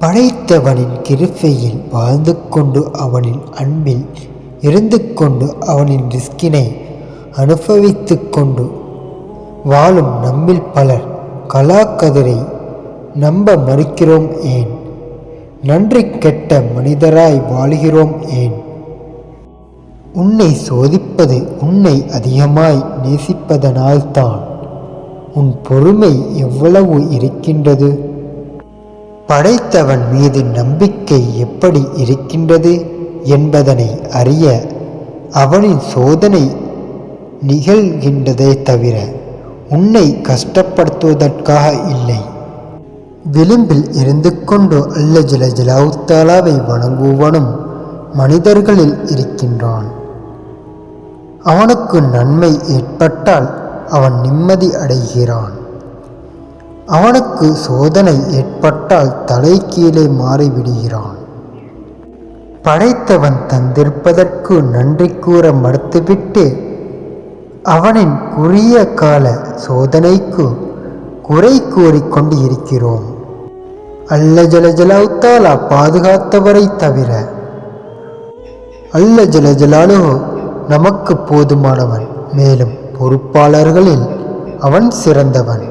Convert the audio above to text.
படைத்தவனின் கிருபையில் வாழ்ந்து கொண்டு அவனின் அன்பில் இருந்து கொண்டு அவனின் ரிஸ்கினை அனுபவித்து கொண்டு வாழும் நம்மில் பலர் கலாக்கதிரை நம்ப மறுக்கிறோம் ஏன்? நன்றி கெட்ட மனிதராய் வாழ்கிறோம் ஏன்? உன்னை சோதிப்பது உன்னை அதிகமாய் நேசிப்பதனால்தான் உன் பொறுமை எவ்வளவு இருக்கின்றது? படைத்தவன் மீது நம்பிக்கை எப்படி இருக்கின்றது என்பதனை அறிய அவனின் சோதனை நிகழ்கின்றதே தவிர உன்னை கஷ்டப்படுத்துவதற்காக இல்லை. விளிம்பில் இருந்து கொண்டு அல்ல ஜில ஜலாவுத்தாலாவை வணங்குவனும் மனிதர்களில் இருக்கின்றான். அவனுக்கு நன்மை ஏற்பட்டால் அவன் நிம்மதி அடைகிறான். அவனுக்கு சோதனை ஏற்பட்டால் தலை கீழே மாறிவிடுகிறான். படைத்தவன் தந்திருப்பதற்கு நன்றி கூற மறுத்துவிட்டு அவனின் குறுகிய கால சோதனைக்கு குறை கூறிக்கொண்டு இருக்கிறோம் அல்ல ஜலஜலாவுத்தாலா பாதுகாத்தவரை தவிர அல்ல ஜலஜலாலோ நமக்கு போதுமானவன். மேலும் பொறுப்பாளர்களில் அவன் சிறந்தவன்.